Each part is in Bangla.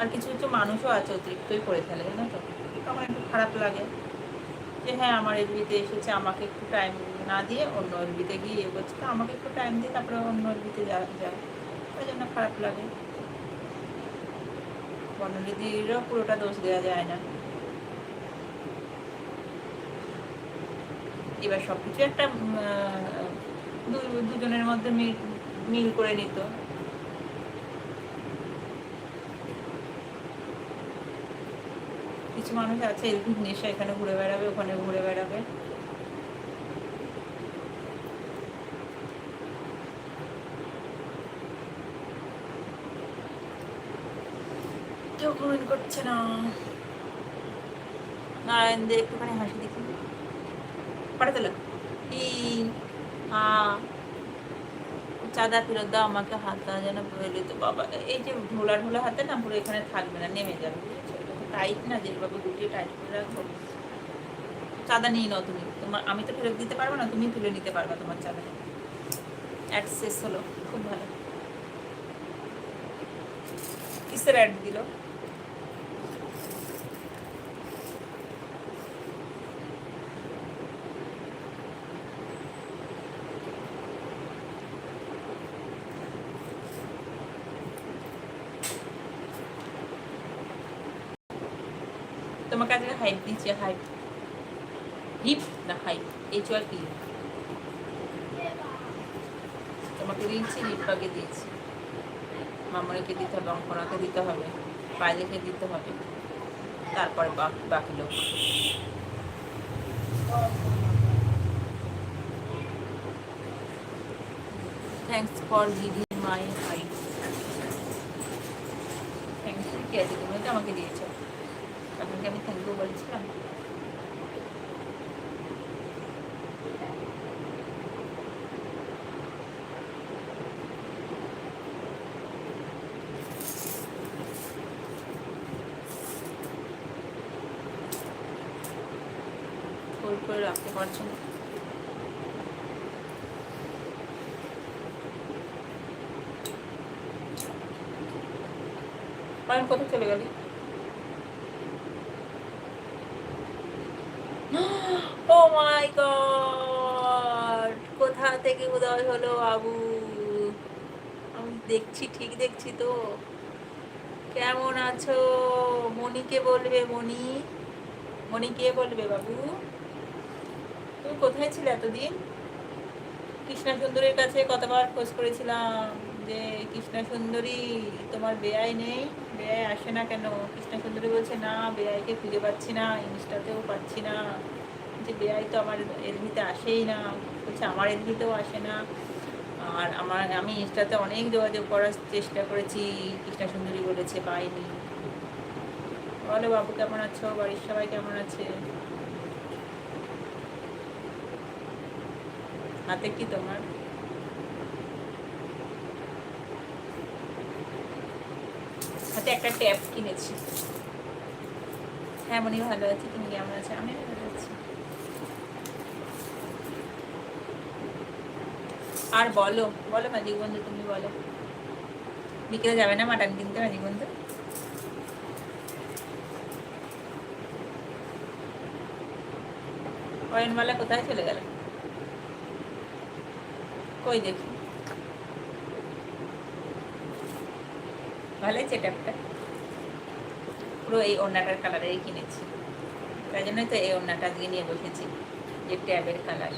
আর কিছু কিছু মানুষও আছে অতিরিক্তই করে ফেলে জানো তো তখন একটু খারাপ লাগে যে হ্যাঁ আমার এলবিতে এসেছে, আমাকে একটু টাইম না দিয়ে অন্য এলবিতে গিয়ে ইয়ে করছে। তো আমাকে একটু টাইম দিয়ে তারপরে অন্য এলবিতে যায় ওই জন্য খারাপ লাগে। বর্ণনিধিরও পুরোটা দোষ দেওয়া যায় না। এবার সবকিছু একটা দু- দুজনের মধ্যে মিল মিল করে নিত। কিছু মানুষ আছে, এরকম নেশা এখানে ঘুরে বেড়াবে, ওখানে ঘুরে বেড়াবে। কেউ কমেন্ট করছে না। নারায়ণ দে, একটুখানি হাসি দেখি। পাঠাতে হা চাঁদা ফেরত দাও, আমাকে হাতটা যেন বলে তো বাবা। এই যে ঢোলা ঢোলা হাতে না, পুরো এখানে থাকবে না, নেমে যাবে টাইট না যেভাবে গুটিয়ে টাইট করে রাখো চাঁদা নিয়ে নাও তুমি। তোমার আমি তো ফেরত দিতে পারব না, তুমি তুলে নিতে পারবে তোমার চাঁদা। অ্যাক্সেস হলো, খুব ভালো। কিসের অ্যাড দিল? তোমাকে আজকে হাইপ দিচ্ছে হাইপ হিপ না হাইপ এইচ ওয়াই পি তোমাকে দিয়েছি রিপাকে দিয়েছি মামনিকে দিতে হবে, অঙ্কনাকে দিতে হবে পাইলেকে দিতে হবে। তারপরে বাকি লোক। Thanks for giving my hype thanks কে আছে, তুমি আমাকে দিয়েছ। তখন কি আমি থ্যাংক ইউ বলেছিলাম হোল্ড করে রাখতে পারছ না কারণ কোথায় চলে গেলি ও মাই গড। কোথা থেকে উদয় হলো বাবু? আমি দেখছি, ঠিক দেখছি তো। কেমন আছো? মনিকে বলবে মনি মনি কে বলবে বাবু? তুমি কোথায় ছিলে এতদিন? কৃষ্ণা সুন্দরীর কাছে কতবার খোঁজ করেছিলাম যে কৃষ্ণা সুন্দরী তোমার বেয়াই নেই বেয়াই আসে না কেন? কৃষ্ণা সুন্দরী বলছে, না বেয়াইকে খুঁজে পাচ্ছি না, ইনস্টাতেও পাচ্ছি না। যে তো আমার এলভিতে আসেই না। বলছে, আমার এলভিতেও আসে না। আর আমার, আমি ইনস্টাতে অনেক যোগাযোগ করার চেষ্টা করেছি। কৃষ্ণা সুন্দরী বলেছে, পাইনি। বলো বাবু, কেমন আছো? বাড়ির সবাই কেমন আছে? হাতে কি তোমার? হাতে একটা ট্যাব কিনেছি। হ্যাঁ মনে ভালো আছি। তুমি কেমন আছে? আমি ভালো আছি। আর বলো বলো ম্যাজিক বন্ধু, তুমি বলো। বিকেলে যাবে না মাটন কিনতে ম্যাজিক বন্ধু? অয়নমালা কোথায় চলে গেল? কই দেখি। ভালোই ট্যাপটা। পুরো এই ওড়নাটার কালারেই কিনেছি। তাই জন্যই তো এই ওড়নাটা আজকে নিয়ে বসেছি, যে ট্যাবের কালার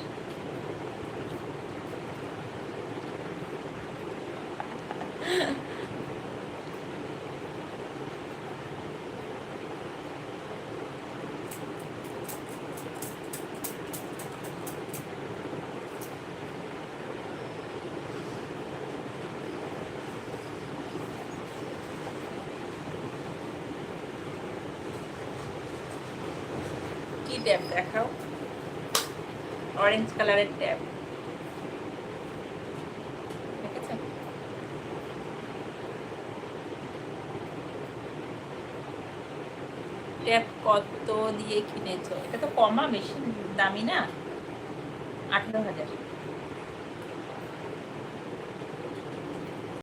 কি ট্যাব দেখাও। অরেঞ্জ কালারের ট্যাব দেখেছ ট্যাব কত দিয়ে কিনেছো? এটা তো কমা বেশি দামি না? আঠেরো হাজার।